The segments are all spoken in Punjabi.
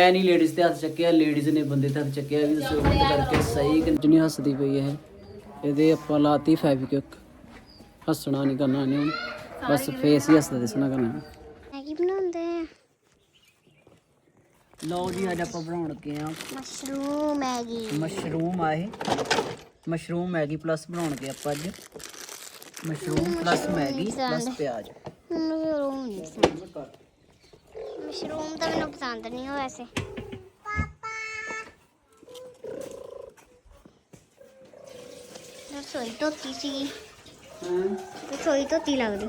ਮੈਂ ਨਹੀਂ ਲੇਡੀਜ਼ ਦੇ ਹੱਥ ਚੱਕਿਆ ਲੇਡੀਜ਼ ਨੇ ਬੰਦੇ ਦੇ ਹੱਥ ਚੱਕਿਆ ਵੀ ਦੱਸੋ ਉਹਦੇ ਕਰਕੇ ਸਹੀ ਕੰਟੀਨਿਊ ਹੱਸਦੀ ਪਈ ਇਹ ਇਹਦੇ ਆਪਾਂ ਲਾਤੀ ਫੈਬਿਕ ਹੱਸਣਾ ਨਹੀਂ ਕਰਨਾ ਨਹੀਂ ਹੁਣ। ਬਸ ਫੇਸ ਹੀ ਹੱਸਦਾ ਦਿਸਣਾ ਕਰਨਾ। ਮੈਗੀ ਬਣਾਉਂਦੇ ਆ। ਲਓ ਜੀ ਅੱਜ ਆਪਾਂ ਬਣਾਉਣ ਲੱਗੇ ਆ ਮਸ਼ਰੂਮ ਮੈਗੀ। ਮਸ਼ਰੂਮ ਆ ਇਹ। ਮਸ਼ਰੂਮ ਮੈਗੀ ਪਲੱਸ ਬਣਾਉਣ ਲੱਗੇ ਆਪਾਂ ਅੱਜ। ਮਸ਼ਰੂਮ ਪਲੱਸ ਮੈਗੀ ਪਲੱਸ ਪਿਆਜ਼। ਮਸ਼ਰੂਮ ਨਹੀਂ ਪਸੰਦ। ਮਸ਼ਰੂਮ ਤਾਂ ਮੈਨੂੰ ਪਸੰਦ ਨਹੀਂ ਹੋ ਵੈਸੇ। ਰਸੋਈ ਧੋਤੀ ਸੀ ਰਸੋਈ ਧੋਤੀ ਲੱਗਦੀ।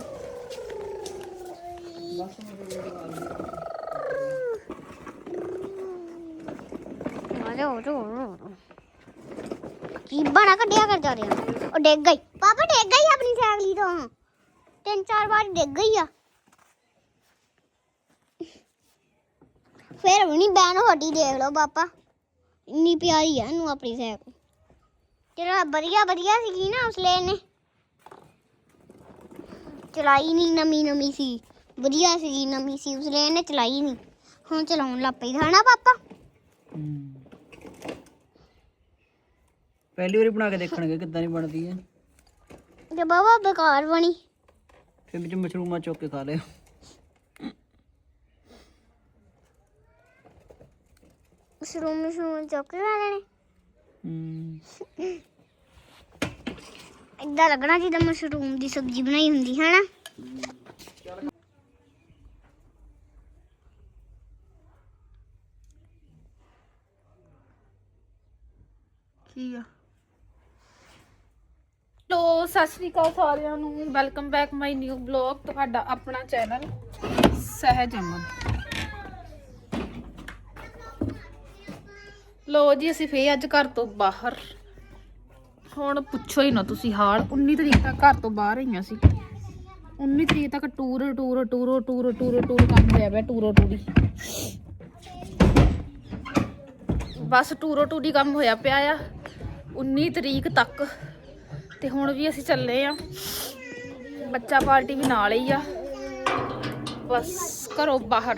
ਅਰੇ ਉਹ ਕੀ ਬਣਾ ਕੱਢਿਆ ਕਰ ਜਾ ਰਿਹਾ। ਉਹ ਡਿੱਗ ਗਈ। ਪਾਪਾ ਡਿੱਗ ਗਈ ਆਪਣੀ ਸਾਈਕਲੀ ਤੋਂ। ਤਿੰਨ ਚਾਰ ਵਾਰ ਡਿੱਗ ਗਈ ਆ। ਫਿਰ ਵੀ ਨਹੀਂ ਬੈਨ ਹੋਟੀ ਦੇਖ ਲਓ ਪਾਪਾ। ਇੰਨੀ ਪਿਆਰੀ ਆ ਇਹਨੂੰ ਆਪਣੀ ਸਾਈਕਲ ਜਿਹੜਾ ਵਧੀਆ ਵਧੀਆ ਸੀਗੀ ਨਾ ਉਸ ਲਈ ਨੇ ਚਲਾਈ ਨਹੀਂ ਨਵੀਂ ਨਵੀਂ ਸੀ। ਵਧੀਆ ਸੀਗੀ ਨਵੀਂ ਸੀ। ਉਸ ਲਈ ਇਹਨੇ ਚਲਾਈ ਨਹੀਂ ਹੁਣ ਚਲਾਉਣ ਲੱਗ ਪਈ ਹਨਾ ਪਾਪਾ? ਪਹਿਲੀ ਵਾਰੀ ਬਣਾ ਕੇ ਦੇਖਣਗੇ ਕਿੱਦਾਂ ਦੀ ਬਣਦੀ ਹੈ। ਤੇ ਬਾਬਾ ਬੇਕਾਰ ਬਣੀ। ਫਿਰ ਵਿੱਚ ਮਸ਼ਰੂਮਾਂ ਚੁੱਕ ਕੇ ਖਾ ਲਿਓ ਮਸ਼ਰੂਮ ਮਸ਼ਰੂਮ ਚੁੱਕ ਲੈਣੇ ਨੇ ਹਮ, ਏਦਾਂ ਲੱਗਣਾ ਜਿੱਦਾਂ ਮਸ਼ਰੂਮ ਦੀ ਸਬਜ਼ੀ ਬਣਾਈ ਹੁੰਦੀ ਹੈ ਨਾ ਕੀ ਆ? ਲੋ ਸਤਿ ਸ਼੍ਰੀ ਅਕਾਲ ਸਾਰਿਆਂ ਨੂੰ। Welcome back my new blog ਤੁਹਾਡਾ ਆਪਣਾ ਚੈਨਲ ਸਹਿਜ ਅਮਨ। ਲੋ ਜੀ, ਅਸੀਂ ਫੇਰ ਅੱਜ ਘਰ ਤੋਂ ਬਾਹਰ। ਹੁਣ ਪੁੱਛੋ ਹੀ ਨਾ ਤੁਸੀਂ ਹਾਲ। 19 ਤਰੀਕ ਤੱਕ ਘਰ ਤੋਂ ਬਾਹਰ ਹੀ ਸੀ 19 ਤਰੀਕ ਤੱਕ tour tour tour tour tour tour ਕੰਮ ਹੋਇਆ ਪਿਆ ਟੂਰੋ ਟੂਰੀ। ਬਸ ਟੂਰੋ ਟੂਰੀ ਕੰਮ ਹੋਇਆ ਪਿਆ ਆ 19 ਤਰੀਕ ਤੱਕ। ਤੇ ਹੁਣ ਵੀ ਅਸੀਂ ਚੱਲੇ ਆ। ਬੱਚਾ ਪਾਰਟੀ ਵੀ ਨਾਲ ਹੀ ਆ। ਬਸ ਘਰੋਂ ਬਾਹਰ।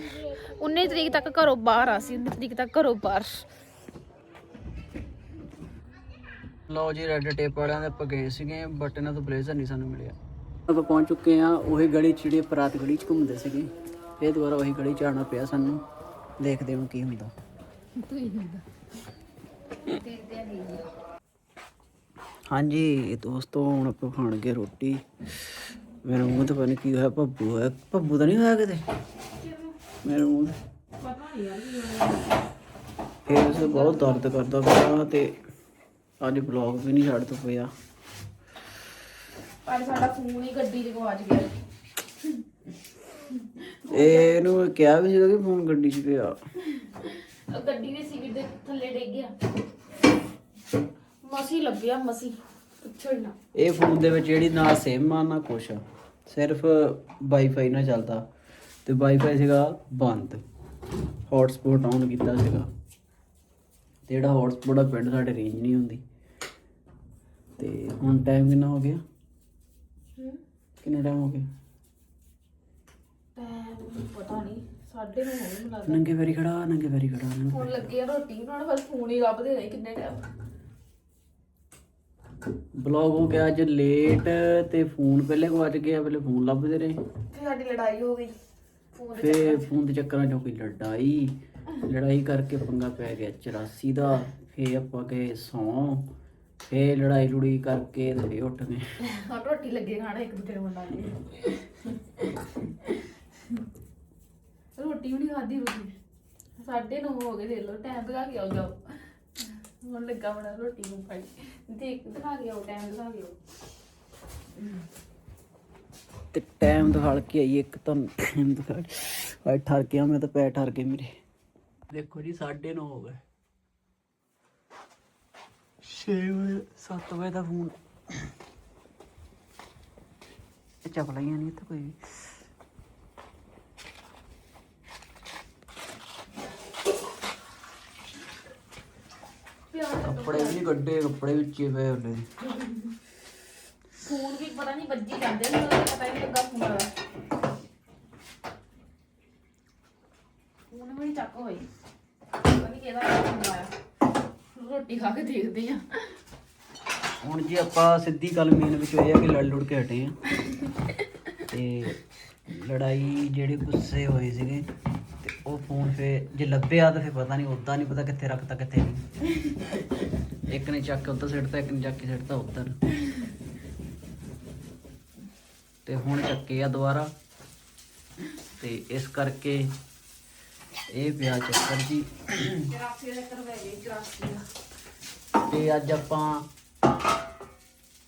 19 ਤਰੀਕ ਤੱਕ ਘਰੋਂ ਬਾਹਰ ਆ ਸੀ 19 ਤਰੀਕ ਤੱਕ ਘਰੋਂ ਬਾਹਰ। ਲਓ ਜੀ ਰੈੱਡ ਟੇਪ ਵਾਲਿਆਂ ਦੇ ਆਪਾਂ ਗਏ ਸੀਗੇ ਬਟ ਇਹਨਾਂ ਤੋਂ ਬਲੇਜ਼ਰ ਨਹੀਂ ਸਾਨੂੰ ਮਿਲਿਆ। ਆਪਾਂ ਪਹੁੰਚ ਚੁੱਕੇ ਆ ਉਹੀ ਗਲੀ ਚ ਜਿਹੜੀ ਆਪਾਂ ਗਲੀ ਚ ਘੁੰਮਦੇ ਸੀਗੇ। ਫੇਰ ਦੁਬਾਰਾ ਉਹੀ ਗਲੀ ਚ ਆਉਣਾ ਪਿਆ ਸਾਨੂੰ। ਦੇਖਦੇ ਹਾਂ ਕੀ ਹੁੰਦਾ। ਹਾਂਜੀ ਦੋਸਤੋ, ਹੁਣ ਆਪਾਂ ਖਾਣਗੇ ਰੋਟੀ। ਮੇਰੇ ਮੂੰਹ ਤੇ ਪਤਾ ਨਹੀਂ ਕੀ ਹੋਇਆ, ਭੱਬੂ ਹੈ ਭੱਬੂ ਤਾਂ ਨਹੀਂ ਹੋਇਆ ਕਿਤੇ? ਮੇਰੇ ਮੂੰਹ ਤੇ ਫੇਸ ਬਹੁਤ ਦਰਦ ਕਰਦਾ ਪਿਆ ਤੇ ਅੱਜ ਬਲੌਗ ਵੀ ਨਹੀਂ ਛੱਡ ਤੋਂ ਪਿਆ। ਪਰ ਸਾਡਾ ਫੋਨ ਹੀ ਗੱਡੀ 'ਚ ਗਵਾਚ ਗਿਆ। ਇਹਨੂੰ ਕਿਹਾ ਵੀ ਸੀਗਾ ਕਿ ਫੋਨ ਗੱਡੀ 'ਚ ਪਿਆ। ਉਹ ਗੱਡੀ ਦੇ ਸੀਟ ਦੇ ਥੱਲੇ ਡਿੱਗ ਗਿਆ। ਮਸੀ ਲੱਭਿਆ ਮਸੀ। ਪੁੱਛੋ ਹੀ ਨਾ। ਇਹ ਫੋਨ ਦੇ ਵਿੱਚ ਜਿਹੜੀ ਨਾ ਸਿਮ ਆ ਨਾ ਕੁਛ। ਆ। ਸਿਰਫ ਵਾਈਫਾਈ ਨਾਲ ਚੱਲਦਾ। ਤੇ ਵਾਈਫਾਈ ਸੀਗਾ ਬੰਦ। ਹੌਟਸਪੌਟ ਆਨ ਕੀਤਾ ਸੀਗਾ। ਤੇ ਜਿਹੜਾ ਹੌਟਸਪੌਟ ਆ ਪਿੰਡ ਸਾਡੇ ਰੇਂਜ ਨਹੀਂ ਹੁੰਦੀ। ਤੇ ਹੁਣ ਟਾਈਮ ਕਿੰਨਾ ਹੋ ਗਿਆ? ਕਿੰਨਾ ਟਾਈਮ ਹੋ ਗਿਆ? ਟਾਈਮ ਪਤਾ ਨਹੀਂ ਸਾਡੇ ਨੂੰ ਹੋਣੀ ਲੱਗਦਾ। ਨੰਗੇ ਵੈਰੀ ਖੜਾ ਨੰਗੇ ਵੈਰੀ ਖੜਾ ਨੰਗੇ ਹੁਣ ਲੱਗੇ ਆ ਰੋਟੀ ਬਣਾਉਣ ਬਸ ਫੋਨ ਹੀ ਲੱਭਦੇ ਰਹੇ ਕਿੰਨੇ ਟਾਈਮ ਬਲੌਗ ਹੋ ਗਿਆ ਅੱਜ ਲੇਟ ਤੇ ਫੋਨ ਪਹਿਲੇ ਗਵਾਚ ਗਿਆ ਪਹਿਲੇ ਫੋਨ ਲੱਭਦੇ ਰਹੇ। ਫਿਰ ਸਾਡੀ ਲੜਾਈ ਹੋ ਗਈ। ਫੋਨ ਫੇ ਫੋਨ ਦੇ ਚੱਕਰਾਂ ਚੋਂ ਕੋਈ ਲੜਾਈ। ਲੜਾਈ ਕਰਕੇ ਪੰਗਾ ਪੈ ਗਿਆ 84 ਦਾ ਫੇ ਆਪਾਂ ਗਏ ਸੌ। ਫੇ ਲੜਾਈ ਲੁੜੀ ਕਰਕੇ ਤੇ ਉੱਠ ਗਏ। ਹੁਣ ਰੋਟੀ ਲੱਗੇ ਖਾਣਾ ਇੱਕ ਦੂਜੇ ਨੂੰ ਬਣਾ ਰੋਟੀ ਵੀ ਨਹੀਂ ਖਾਦੀ ਰੋਟੀ। ਸਾਢੇ ਨੌ ਹੋ ਗਏ ਦੇਖ ਲਓ ਟਾਈਮ ਦਿਖਾ ਕੇ ਆਓ ਜਾਓ। ਹੁਣ ਲੱਗਾ ਬਣਾ ਰੋਟੀ ਨੂੰ ਫੜ ਦੇਖ ਦਿਖਾ ਕੇ ਆਓ ਟਾਈਮ ਦਿਖਾ ਕੇ ਆਓ। ਤੇ ਟਾਈਮ ਦਿਖਾਲ ਕੇ ਆਈ ਇੱਕ ਤਾਂ ਟਾਈਮ ਦਿਖਾ ਆਈ ਠਰ ਗਿਆ ਮੈਂ ਤਾਂ ਪੈ ਠਰ ਗਏ ਮੇਰੇ। ਦੇਖੋ ਜੀ 9:30 ਹੋ ਗਏ। 6 ਵਜੇ 7 ਵਜੇ ਦਾ ਫੋਨ। ਇਹ ਚਪਲਾਈਆਂ ਨਹੀਂ ਇੱਥੇ ਕੋਈ ਵੀ। ਕੱਪੜੇ ਵੀ ਨਹੀਂ ਕੱਢੇ ਕੱਪੜੇ ਵਿੱਚ ਹੀ ਪਏ ਉਹਨੇ ਫੋਨ ਵੀ ਪਤਾ ਨਹੀਂ ਵੱਜੀ ਜਾਂਦੇ ਨੇ ਪਤਾ ਨਹੀਂ ਲੱਗਾ ਫੋਨ ਦਾ ਫੋਨ ਵੀ ਨੀ ਚੱਕ ਹੋਈ ਇਹਦਾ ਕੀ ਹੁੰਦਾ ਆ ਰੋਟੀ ਖਾ ਕੇ ਦੇਖਦੇ ਆ। ਹੁਣ ਜੀ ਆਪਾਂ ਸਿੱਧੀ ਗੱਲ ਮੇਨ ਵਿੱਚ ਹੋਈ ਆ ਕਿ ਲੜ ਲੁੜ ਕੇ ਹਟੇ ਆ। ਤੇ ਲੜਾਈ ਜਿਹੜੇ ਗੁੱਸੇ ਹੋਏ ਸੀਗੇ ਤੇ ਉਹ ਫੋਨ ਫੇ ਜੇ ਲੱਭਿਆ ਤਾਂ ਫੇ ਪਤਾ ਨਹੀਂ ਉਦਾਂ ਨਹੀਂ ਪਤਾ ਕਿੱਥੇ ਰੱਖਤਾ ਕਿੱਥੇ ਨਹੀਂ। ਇੱਕ ਨੇ ਚੱਕ ਕੇ ਉੱਧਰ ਸਿੱਟਤਾ ਇੱਕ ਨੇ ਚੱਕ ਕੇ ਸਿੱਟਤਾ ਉੱਧਰ। ਤੇ ਹੁਣ ਚੱਕੇ ਆ ਦੁਬਾਰਾ। ਤੇ ਇਸ ਕਰਕੇ ਇਹ ਪਿਆ ਚੱਕਰ ਜੀ। ਜਰਾਸੀ ਦੇ ਚੱਕਰ ਪੈ ਗਏ ਜਰਾਸੀ ਦਾ ਤੇ ਅੱਜ ਆਪਾਂ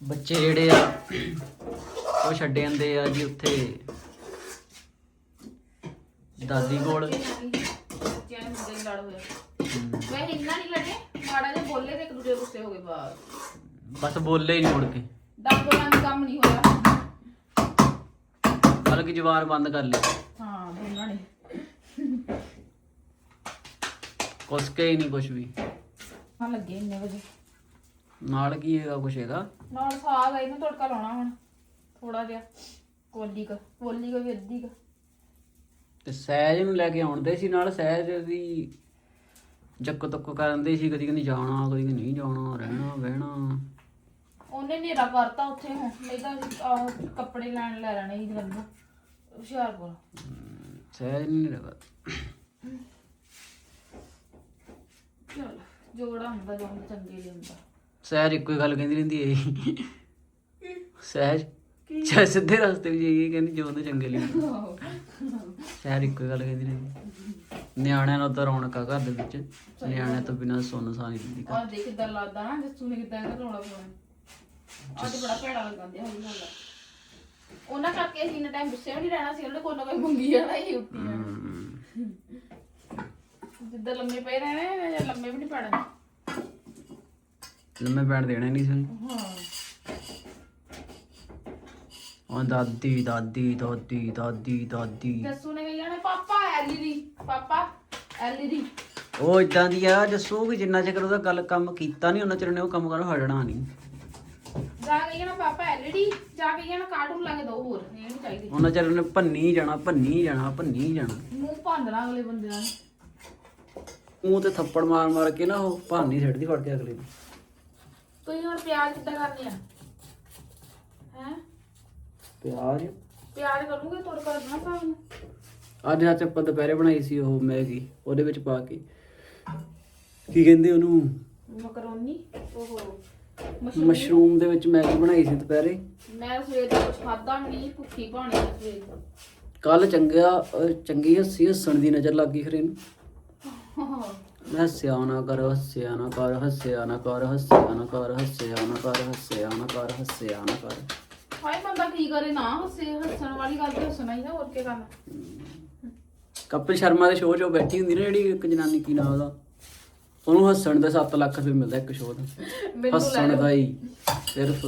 ਬੱਚੇ ਜਿਹੜੇ ਆ ਉਹ ਛੱਡੇ ਜਾਂਦੇ ਆ ਜੀ ਉੱਥੇ ਦਾਦੀ ਕੋਲ। ਬੱਚਿਆਂ ਨੇ ਮੁੰਡੇ ਲੜ ਹੋਇਆ। ਵੈਸੇ ਇੰਨਾ ਨਹੀਂ ਲੜੇ ਮਾੜਾ ਜਿਹਾ ਬੋਲੇ ਤੇ ਇੱਕ ਦੂਜੇ ਗੁੱਸੇ ਹੋ ਗਏ ਬਸ ਬਸ ਬੋਲੇ ਹੀ ਨਹੀਂ ਮੁੜ ਕੇ। ਦਸ ਬੋਲਾਂ ਦਾ ਕੰਮ ਨਹੀਂ ਹੋਇਆ। ਬਲਕਿ ਜਵਾਨ ਬੰਦ ਕਰ ਲਈ ਹਾਂ ਦੋਨਾਂ ਨੇ। ਕੁਛ ਕੇ ਹੀ ਨਹੀਂ ਕੁਛ ਵੀ। ਹਾਂ ਲੱਗੇ ਇੰਨੇ ਵਜੇ। ਨਾਲ ਕੀ ਹੈਗਾ ਕੁਛ ਹੈਗਾ ਨਾਲ ਸਾਗ ਆ ਇਹਨੂੰ ਤੜਕਾ ਲਾਉਣਾ ਹੁਣ ਥੋੜਾ ਜਿਹਾ ਕੋਲੀ ਕ ਕੋਲੀ ਕ ਵੀ ਅੱਧੀ ਕ। ਤੇ ਸਹਿਜ ਨੂੰ ਲੈ ਕੇ ਆਉਂਦੇ ਸੀ ਨਾਲ ਸਹਿਜ ਦੀ ਜੱਕ ਤੱਕ ਕਰਦੇ ਸੀ ਕਦੀ ਕਹਿੰਦੀ ਜਾਣਾ ਕਦੀ ਕਹਿੰਦੀ ਨਹੀਂ ਜਾਣਾ ਰਹਿਣਾ ਬਹਿਣਾ। ਉਹਨੇ ਨੇਰਾ ਕਰਤਾ ਉੱਥੇ ਹੁਣ ਨਹੀਂ ਤਾਂ ਆਹ ਕੱਪੜੇ ਲੈਣ ਲੈ ਲੈਣੇ ਸੀ ਜਲੰਧਰ ਹੁਸ਼ਿਆਰਪੁਰ। ਸਹਿਜ ਨਹੀਂ ਲੱਗਾ ਚਲ। ਜੋੜਾ ਹੁੰਦਾ ਜੋ ਹੁੰਦਾ ਚੰਗੇ ਲਈ ਹੁੰਦਾ। ਸਹਿਜ ਇੱਕੋ ਹੀ ਗੱਲ ਕਹਿੰਦੀ ਰਹਿੰਦੀ ਹੈ ਸਹਿਜ? ਚਾਹੇ ਸਿੱਧੇ ਰਸਤੇ ਵੀ ਜਾਈਏ ਕਹਿੰਦੀ ਜੋ ਉਹਦੇ ਚੰਗੇ ਲਈ ਸਹਿਜ ਇੱਕੋ ਹੀ ਗੱਲ ਕਹਿੰਦੀ ਰਹਿੰਦੀ ਨਿਆਣਿਆਂ ਨਾਲ ਤਾਂ ਰੌਣਕ ਆ ਘਰ ਦੇ ਵਿੱਚ। ਨਿਆਣਿਆਂ ਤੋਂ ਬਿਨਾਂ ਸੁੰਨ ਸਾਂ ਨਹੀਂ ਦਿੰਦੀ ਘਰ। ਦੇਖ ਕਿੱਦਾਂ ਲੱਗਦਾ ਨਾ ਜੱਸੂ ਨੇ ਕਿੱਦਾਂ ਇਹਦਾ ਰੋਣਾ ਪਾਉਣਾ। ਅੱਜ ਬੜਾ ਭੈੜਾ ਲੱਗਦਾ ਹੌਲੀ ਹੌਲੀ ਉਹਨਾਂ ਕਰਕੇ ਅਸੀਂ ਇੰਨਾ ਟਾਈਮ ਗੁੱਸੇ ਵੀ ਨਹੀਂ ਰਹਿਣਾ ਸੀ ਉਹਨੇ ਕੋਈ ਨਾ ਕੋਈ ਮੰਗੀ ਜਾਣਾ ਹੀ ਉੱਤੀ ਹਮ, ਜਿੱਦਾਂ ਲੰਮੇ ਪਏ ਰਹਿਣੇ ਜਾਂ ਲੰਮੇ ਵੀ ਨਹੀਂ ਪੈਣਾ? ਲੰਮੇ ਪੈਣ ਦੇਣਾ ਨਹੀਂ ਸੀ। ਹਾਂ। ਉਹ ਦਾਦੀ ਦਾਦੀ ਦਾਦੀ ਦਾਦੀ ਦਾਦੀ। ਜੱਸੂ ਨੇ ਕਹੀ ਜਾਣਾ ਪਾਪਾ ਐਲਈਡੀ ਪਾਪਾ ਐਲਈਡੀ। ਉਹ ਇਦਾਂ ਦੀ ਆ ਜੱਸੂ ਕਿ ਜਿੰਨਾ ਚਿਰ ਉਹਦਾ ਗੱਲ ਕੰਮ ਕੀਤਾ ਨਹੀਂ ਉਹਨਾਂ ਚਿਰ ਨੇ ਉਹ ਕੰਮ ਕਰਨੋਂ ਹਟਣਾ ਨਹੀਂ। ਜਾ ਕੇ ਜਾਣਾ ਪਾਪਾ ਐਲਈਡੀ। ਜਾ ਕੇ ਜਾਣਾ ਕਾਰਟੂਨ ਲਾ ਕੇ ਦੋ ਹੋਰ ਇਹ ਨਹੀਂ ਚਾਹੀਦੀ। ਉਹਨਾਂ ਚਿਰ ਉਹਨੇ ਭੰਨੀ ਜਾਣਾ ਭੰਨੀ ਜਾਣਾ ਭੰਨੀ ਜਾਣਾ। ਮੂੰਹ ਭੰਨਣਾ ਅਗਲੇ ਬੰਦੇ ਦਾ ਮੂੰਹ ਤੇ ਥੱਪੜ ਮਾਰ ਮਾਰ ਕੇ ਨਾ ਉਹ ਭਾਨੀ ਛੱਡਦੀ ਫੜ ਕੇ ਅਗਲੇ ਨੂੰ। ਤੁਸੀਂ ਹੁਣ ਪਿਆਜ਼ ਕਿੱਦਾਂ ਕਰਨੇ ਆ? ਹੈ? ਪਿਆਜ਼? ਪਿਆਜ਼ ਕਰੂਗੇ ਤੜਕਾ ਲੱਗਣਾ ਭਾਵੇਂ ਅੱਜ ਅੱਜ ਆਪਾਂ ਦੁਪਹਿਰੇ ਬਣਾਈ ਸੀ ਉਹ ਮੈਗੀ ਉਹਦੇ ਵਿੱਚ ਪਾ ਕੇ। ਕੀ ਕਹਿੰਦੇ ਉਹਨੂੰ? ਮਕਰੋਨੀ ਉਹ ਮਸ਼ਰੂਮ। ਦੇ ਵਿੱਚ ਮੈਗੀ ਬਣਾਈ ਸੀ ਦੁਪਹਿਰੇ। ਮੈਂ ਸਵੇਰ ਦਾ ਕੁਝ ਖਾਦਾ ਨਹੀਂ ਭੁੱਖੀ ਭਾਣੀ ਸਵੇਰ ਦੀ। ਕੱਲ ਚੰਗਾ ਅਹ ਚੰਗੀ ਹੱਸੀ ਹੱਸਣ ਦੀ ਨਜ਼ਰ ਲੱਗੀ ਫਿਰ ਇਹਨੂੰ। ਹੱਸਿਆ ਨਾ ਕਰ ਹੱਸਿਆ ਨਾ ਕਰ ਹੱਸਿਆ ਨਾ ਕਰ ਹੱਸਿਆ ਨਾ ਕਰ ਹੱਸਿਆ ਨਾ ਕਰ ਹੱਸਿਆ ਨਾ ਕਰ ਹੱਸਿਆ ਨਾ ਕਰ ਹਾਏ ਬੰਦਾ ਕੀ ਕਰੇ ਨਾ ਹੱਸੇ ਹੱਸਣ ਵਾਲੀ ਗੱਲ ਤੇ ਹੱਸਣਾ ਹੀ ਨਾ ਹੋਰ ਕੀ ਕਰਨਾ? ਕਪਿਲ ਸ਼ਰਮਾ ਦੇ ਸ਼ੋਅ 'ਚ ਉਹ ਬੈਠੀ ਹੁੰਦੀ ਨਾ ਜਿਹੜੀ ਇੱਕ ਜਨਾਨੀ ਕੀ ਨਾਮ ਉਹਦਾ? ਉਹਨੂੰ ਹੱਸਣ ਦੇ 7 ਲੱਖ ਰੁਪਏ ਮਿਲਦਾ ਇੱਕ ਸ਼ੋਅ ਦਾ। ਮੈਨੂੰ ਲੈ ਹੱਸਣ ਦਾ ਹੀ ਸਿਰਫ।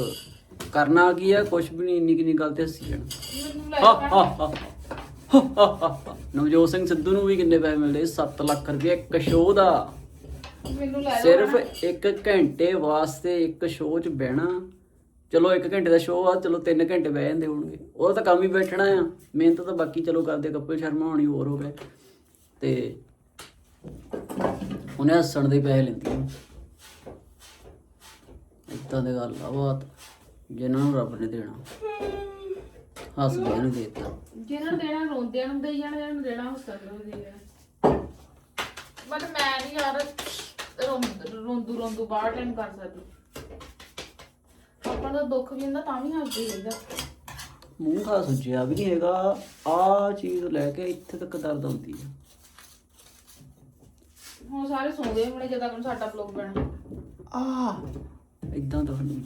ਕਰਨਾ ਕੀ ਆ ਕੁਝ ਵੀ ਨਹੀਂ ਇੰਨੀ ਕਿੰਨੀ ਗੱਲ ਤੇ ਹੱਸੀ ਜਾਣਾ। ਮੈਨੂੰ ਲੈ ਹਾ। ਨਵਜੋਤ ਸਿੰਘ ਸਿੱਧੂ ਨੂੰ ਵੀ ਕਿੰਨੇ ਪੈਸੇ ਮਿਲਦੇ? 7 ਲੱਖ ਰੁਪਏ ਇੱਕ ਸ਼ੋਅ ਦਾ। ਮੈਨੂੰ ਲੈ ਸਿਰਫ 1 ਘੰਟੇ ਵਾਸਤੇ ਇੱਕ ਸ਼ੋਅ 'ਚ ਬਹਿਣਾ। ਚਲੋ 1 ਘੰਟੇ ਦਾ ਸ਼ੋਅ ਆ ਚਲੋ 3 ਘੰਟੇ ਬਹਿ ਜਾਂਦੇ ਹੋਣਗੇ। ਉਹ ਤਾਂ ਕੰਮ ਹੀ ਬੈਠਣਾ ਆ। ਮਿਹਨਤ ਤਾਂ ਬਾਕੀ ਚਲੋ ਕਰਦੇ ਕਪਿਲ ਸ਼ਰਮਾ ਹੋਣੀ ਹੋਰ ਹੋ ਗਏ। ਤੇ ਉਹਨੇ ਹੱਸਣ ਦੇ ਪੈਸੇ ਲੈਂਦੀ ਇਦਾਂ ਦੀ ਗੱਲ ਆ ਬਾਤ। ਜਿਨ੍ਹਾਂ ਨੂੰ ਰੱਬ ਨੇ ਦੇਣਾ। ਹੱਸਦੇ ਨੂੰ ਦੇ ਦਿੱਤਾ ਜਿਹਨਾਂ ਨੂੰ ਦੇਣਾ ਰੋਂਦਿਆਂ ਨੂੰ ਦੇਈ ਜਾਣਾ ਜਿਹਨਾਂ ਨੂੰ ਦੇਣਾ ਹੱਸਣ ਨੂੰ ਦੇਈ ਜਾਣਾ। ਬਟ ਮੈਂ ਨਹੀਂ ਯਾਰ ਰੋਂਦ- ਰੋਂਦੂ ਰੋਂਦੂ ਬਾਹਰ ਟਾਈਮ ਕਰ ਸਕਦੀ। ਆਪਾਂ ਦਾ ਦੁੱਖ ਵੀ ਹੁੰਦਾ ਤਾਂ ਵੀ ਹੱਸਦੇ ਹੀ ਰਹਿੰਦਾ। ਮੂੰਹ ਖਾ ਸੁੱਜਿਆ ਵੀ ਨਹੀਂ ਹੈਗਾ। ਆ ਚੀਜ਼ ਲੈ ਕੇ ਇੱਥੇ ਤੱਕ ਦਰਦ ਹੁੰਦੀ ਆ। ਹੁਣ ਸਾਰੇ ਸੌਂਦੇ ਹੋਣੇ ਜਦੋਂ ਤੱਕ ਸਾਡਾ ਬਲੌਗ ਬਣਾ ਆ ਇਦਾਂ ਤਾਂ ਨਹੀਂ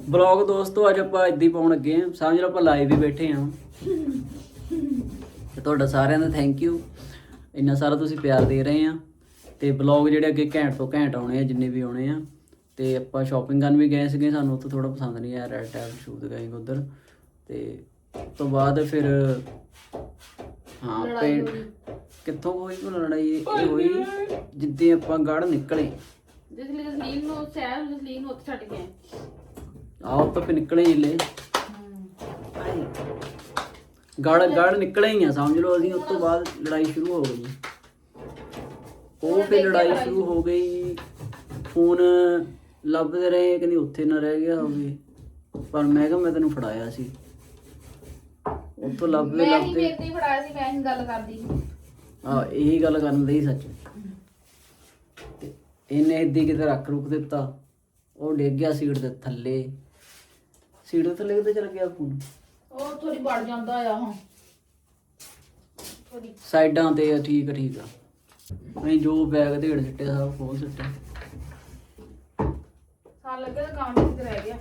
ਬਲੌਗ ਦੋਸਤੋ ਅੱਜ ਆਪਾਂ ਇੱਦਾਂ ਪਾਉਣ ਲੱਗੇ ਆ ਸਮਝ ਲਓ ਆਪਾਂ ਲਾਈਵ ਹੀ ਬੈਠੇ ਆ ਤੇ ਤੁਹਾਡਾ ਸਾਰਿਆਂ ਦਾ ਥੈਂਕ ਯੂ ਇੰਨਾ ਸਾਰਾ ਤੁਸੀਂ ਪਿਆਰ ਦੇ ਰਹੇ ਆ ਤੇ ਬਲੌਗ ਜਿਹੜੇ ਅੱਗੇ ਘੈਂਟ ਤੋਂ ਘੈਂਟ ਆਉਣੇ ਆ ਜਿੰਨੇ ਵੀ ਆਉਣੇ ਆ। ਤੇ ਆਪਾਂ ਸ਼ਾਪਿੰਗ ਕਰਨ ਵੀ ਗਏ ਸੀਗੇ ਸਾਨੂੰ ਉੱਥੇ ਥੋੜਾ ਪਸੰਦ ਨਹੀਂ ਆਇਆ ਰੈਡ ਟੈਬ ਸ਼ੂਟ ਗਏ ਉਧਰ। ਤੇ ਤੋਂ ਬਾਅਦ ਫਿਰ ਹਾਂ ਪੇਂਟ। ਕਿੱਥੋਂ ਹੋਈ? ਭਲਾ ਲੜਾਈ ਇਹ ਹੋਈ ਜਿੱਦੇ ਆਪਾਂ ਗੜ ਨਿਕਲੇ। ਜਿਸ ਲਈ ਜਸਲੀਨ ਨੂੰ ਸਹਿਰ ਜਸਲੀਨ ਨੂੰ ਉੱਥੇ ਛੱਡ ਕੇ ਆਓ ਤਾਂ ਫਿਰ ਨਿਕਲੇ ਹੀ ਲੈ ਗੜ ਗੜ ਨਿਕਲੇ ਹੀ ਆ ਸਮਝ ਲਓ ਅਸੀਂ ਉਸ ਤੋਂ ਬਾਅਦ ਲੜਾਈ ਸ਼ੁਰੂ ਹੋ ਗਈ। ਉਹ ਫਿਰ ਲੜਾਈ ਸ਼ੁਰੂ ਹੋ ਗਈ। ਫੋਨ ਲੱਭਦੇ ਰਹੇ ਕਹਿੰਦੀ ਉੱਥੇ ਨਾ ਰਹਿ ਗਿਆ ਹੋਵੇ। ਪਰ ਮੈਂ ਕਿਹਾ ਮੈਂ ਤੈਨੂੰ ਫੜਾਇਆ ਸੀ। ਉੱਥੋਂ ਲੱਭਦੇ ਮੈਂ ਹੀ ਲੱਭਦੇ ਮੇਰੇ ਤੇ ਹੀ ਫੜਾਇਆ ਸੀ ਮੈਂ ਹੀ ਗੱਲ ਕਰਦੀ ਸੀ। ਆ ਇਹੀ ਗੱਲ ਕਰਨ ਦੇ ਸੱਚ। ਤੇ ਇਹਨੇ ਇੱਦੀ ਕਿਤੇ ਰੱਖ ਰੁਕ ਦਿੱਤਾ। ਉਹ ਡਿੱਗ ਗਿਆ ਸੀਟ ਦੇ ਥੱਲੇ। ਸੀਟ ਦੇ ਥੱਲੇ ਕਿਤੇ ਚਲ ਗਿਆ ਫੋਨ। ਉਹ ਥੋੜੀ ਵੜ ਜਾਂਦਾ ਆ ਹਾਂ ਥੋੜੀ ਸਾਈਡਾਂ ਤੇ ਆ, ਠੀਕ ਆ, ਠੀਕ ਆ। ਨਹੀਂ ਜੋ ਬੈਗ ਢੇੜ ਸਿੱਟੇ ਸਭ ਖੋਲ ਸਿੱਟੇ। ਸਾਲ ਲੱਗੇ ਤਾਂ ਕਾਂਡ ਕਿਤੇ ਰਹਿ ਗਿਆ।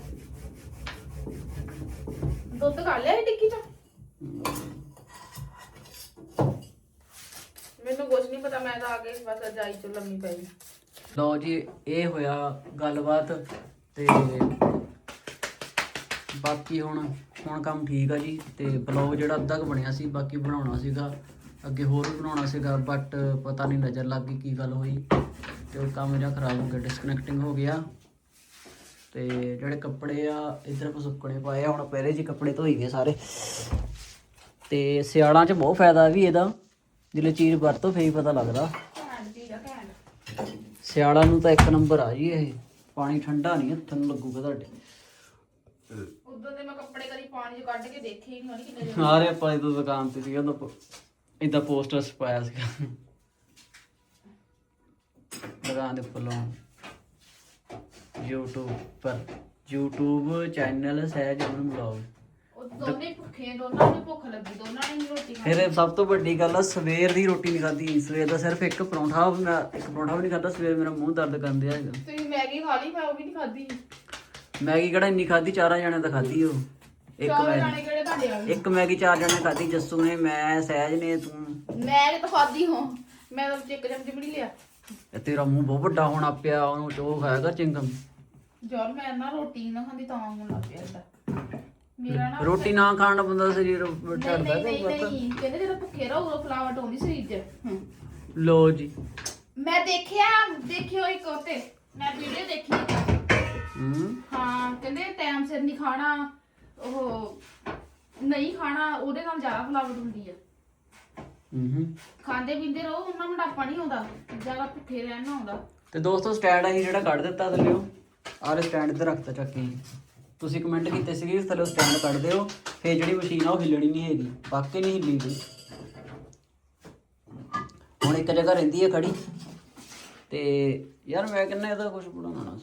ਦੁੱਧ ਖਾ ਲਿਆ ਇਹ ਟਿੱਕੀ ਚ? ਮੈਨੂੰ ਕੁਝ ਨਹੀਂ ਪਤਾ ਮੈਂ ਤਾਂ ਆ ਕੇ ਬਸ ਰਜਾਈ ਚ ਲੰਮੀ ਪਈ। ਲਓ ਜੀ ਇਹ ਹੋਇਆ ਗੱਲਬਾਤ ਤੇ ਬਾਕੀ ਹੁਣ ਹੁਣ ਕੰਮ ਠੀਕ ਆ ਜੀ ਤੇ ਬਲੌਗ ਜਿਹੜਾ ਅੱਧਾ ਕੁ ਬਣਿਆ ਸੀ, ਬਾਕੀ ਬਣਾਉਣਾ ਸੀਗਾ। ਅੱਗੇ ਹੋਰ ਵੀ ਬਣਾਉਣਾ ਸੀਗਾ ਬਟ ਪਤਾ ਨਹੀਂ ਨਜ਼ਰ ਲੱਗ ਗਈ ਕੀ ਗੱਲ ਹੋਈ ਤੇ ਉਹ ਕੰਮ ਜਿਹੜਾ ਖਰਾਬ ਹੋ ਗਿਆ ਡਿਸਕਨੈਕਟਿੰਗ ਹੋ ਗਿਆ। ਤੇ ਜਿਹੜੇ ਕੱਪੜੇ ਆ, ਇਧਰ ਆਪਾਂ ਸੁੱਕਣੇ ਪਾਏ ਆ, ਹੁਣ ਪਹਿਲੇ ਜੀ ਕੱਪੜੇ ਧੋਈ ਗਏ ਸਾਰੇ। ਤੇ ਸਿਆਲਾਂ 'ਚ ਬਹੁਤ ਫਾਇਦਾ ਵੀ ਇਹਦਾ, ਜਿਲੇ ਚੀਜ਼ ਵਰਤੋ ਫੇਰ ਪਤਾ ਲੱਗਦਾ। ਸਿਆਲਾਂ ਨੂੰ ਤਾਂ ਇੱਕ ਨੰਬਰ ਆ ਜੀ ਇਹ, ਪਾਣੀ ਠੰਡਾ ਨਹੀਂ ਹੱਥਾਂ ਨੂੰ ਲੱਗੂਗਾ ਤੁਹਾਡੇ। ਉਦੋਂ ਦੇ ਮੈਂ ਕੱਪੜੇ ਕਦੀ ਪਾਣੀ ਚ ਕੱਢ ਕੇ ਦੇਖੇ ਹੀ ਨਹੀਂ ਕਿੰਨੇ ਜਿਹੇ ਸਾਰੇ ਆਪਾਂ ਇਹ ਦੁਕਾਨ ਤੇ ਸੀਗਾ ਤਾਂ ਇਦਾਂ ਪੋਸਟਰਸ ਪਾਇਆ ਸੀਗਾ। ਦੁਕਾਨ ਦੇ ਲਾਉਣ। YouTube ਪਰ YouTube ਚੈਨਲ ਸਹਿਜ ਅਮਨ ਬਲੌਗ ਉਹ ਦੋਨੇ ਭੁੱਖੇ ਦੋਨਾਂ ਨੂੰ ਭੁੱਖ ਲੱਗੀ ਦੋਨਾਂ ਨੇ ਨੀ ਰੋਟੀ ਖਾਣੀ। ਫਿਰ ਇਹ ਸਭ ਤੋਂ ਵੱਡੀ ਗੱਲ ਆ ਸਵੇਰ ਦੀ ਰੋਟੀ ਨਹੀਂ ਖਾਧੀ ਸਵੇਰ ਦਾ ਸਿਰਫ ਇੱਕ ਪਰੌਂਠਾ ਮੈਂ ਇੱਕ ਪਰੌਂਠਾ ਵੀ ਨਹੀਂ ਖਾਧਾ ਸਵੇਰ ਮੇਰਾ ਮੂੰਹ ਦਰਦ ਕਰਨ ਹੈਗਾ ਤੁਸੀਂ ਮੈਗੀ ਖਾ ਲਈ ਮੈਂ ਉਹ ਵੀ ਨਹੀਂ ਖਾਧੀ। ਮੈਗੀ ਕਿਹੜਾ ਇੰਨੀ ਖਾਧੀ? ਚਾਰਾਂ ਜਣਿਆਂ ਤਾਂ ਖਾਧੀ ਉਹ। ਇੱਕ ਮੈਗੀ ਜਾਣੇ ਕਿਹੜੇ ਤੁਹਾਡੇ ਇੱਕ ਮੈਗੀ ਚਾਰ ਜਣੇ ਖਾਧੀ? ਜੱਸੂ ਨੇ ਮੈਂ ਸਹਿਜ ਨੇ ਤੂੰ। ਮੈਂ ਤਾਂ ਖਾਧੀ ਹਾਂ। ਮੈਂ ਤਾਂ ਇੱਕ ਚਮਚ ਵੀ ਨਹੀਂ ਲਿਆ। ਇਹ ਤੇਰਾ ਮੂੰਹ ਬਹੁਤ ਵੱਡਾ ਹੋਣਾ ਪਿਆ ਉਹਨੂੰ ਚੋ ਕਰ ਚਿੰਗਮ ਯਾਰ ਮੈਂ ਨਾ ਰੋਟੀ ਨਾ ਖਾਂਦੀ ਤਾਂ ਹੋਣ ਲੱਗ ਪਿਆ ਏਦਾਂ ਮੇਰਾ ਨਾ ਰੋਟੀ ਨਾ ਖਾਣ ਨਾਲ ਬੰਦਾ ਸਰੀਰ ਚੜਦਾ ਨਹੀਂ ਨਹੀਂ ਨਹੀਂ ਕਹਿੰਦੇ ਜਦੋਂ ਭੁੱਖੇ ਰਹੋ ਉਦੋਂ ਫਲਾਵਟ ਆਉਂਦੀ ਸਰੀਰ 'ਚ। ਹਮ। ਲੋ ਜੀ। ਮੈਂ ਦੇਖਿਆ ਦੇਖਿਓ ਇੱਕ ਉਤੇ। ਮੈਂ ਵੀਡੀਓ ਦੇਖੀ ਇੱਕ। ਹੂੰ ਹਾਂ ਕਹਿੰਦੇ ਟਾਈਮ ਸਿਰ ਨਹੀਂ ਖਾਣਾ ਉਹ ਨਹੀਂ ਖਾਣਾ ਉਹਦੇ ਨਾਲ ਜ਼ਿਆਦਾ ਫਲਾਵਟ ਹੁੰਦੀ ਆ। ਹੂੰ ਖਾਂਦੇ ਪੀਂਦੇ ਰਹੋ ਉਹਨਾਂ ਮੋਟਾਪਾ ਨਹੀਂ ਆਉਂਦਾ ਜ਼ਿਆਦਾ ਭੁੱਖੇ ਰਹਿਣ ਆਉਂਦਾ। ਤੇ ਦੋਸਤੋ ਸਟੈਂਡ ਅਸੀਂ ਜਿਹੜਾ ਕੱਢ ਦਿੱਤਾ ਥੱਲੇਓ ਆਹ ਸਟੈਂਡ ਇੱਧਰ ਰੱਖਤਾ ਚੱਕੀ ਤੁਸੀਂ ਕਮੈਂਟ ਕੀਤੇ ਸੀਗੇ ਥੱਲੇ ਸਟੈਂਡ ਕੱਢ ਦਿਓ ਫੇਰ ਜਿਹੜੀ ਮਸ਼ੀਨ ਆ ਉਹ ਹਿੱਲਣੀ ਨਹੀਂ ਹੈਗੀ ਵਾਕਈ ਨਹੀਂ ਹਿੱਲੀ ਗਈ ਹੁਣ ਇੱਕ ਜਗ੍ਹਾ ਰਹਿੰਦੀ ਹੈ ਖੜੀ ਤੇ ਯਾਰ ਮੈਂ ਕਹਿੰਦਾ ਇਹਦਾ ਕੁਝ ਬਣਾਉਣਾ ਆ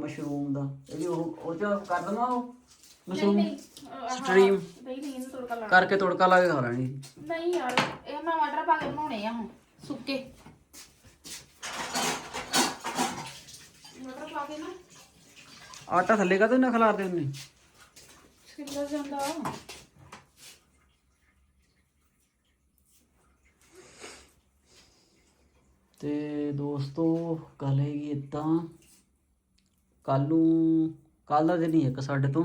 ਮਸ਼ਰੂਮ ਦਾ। ਇਹਦੀ ਉਹ ਉਹ ਚ ਕਰ ਦਵਾਂ ਉਹ? ਮਸ਼ਰੂਮ? ਸਟ੍ਰੀਮ? ਨਹੀਂ ਨਹੀਂ ਇਹਨੂੰ ਤੜਕਾ ਲਾ। ਕਰਕੇ ਤੜਕਾ ਲਾ ਕੇ ਖਾ ਲੈਣੀ। ਨਹੀਂ ਯਾਰ ਇਹ ਮੈਂ ਮਟਰ ਪਾ ਕੇ ਬਣਾਉਣੇ ਆ ਹੁਣ ਸੁੱਕੇ। ਮਟਰ ਪਾ ਕੇ ਨਾ। ਆਟਾ ਥੱਲੇ ਕਾ ਨਾ ਖਿਲਾਰਦੇ ਹੁੰਨੇ? ਛਿੱਲਾ ਜਾਂਦਾ ਤੇ ਦੋਸਤੋ ਗੱਲ ਹੈਗੀ ਇਦਾਂ ਕੱਲ ਨੂੰ ਕੱਲ ਦਾ ਦਿਨ ਹੀ ਇੱਕ ਸਾਡੇ ਤੋਂ।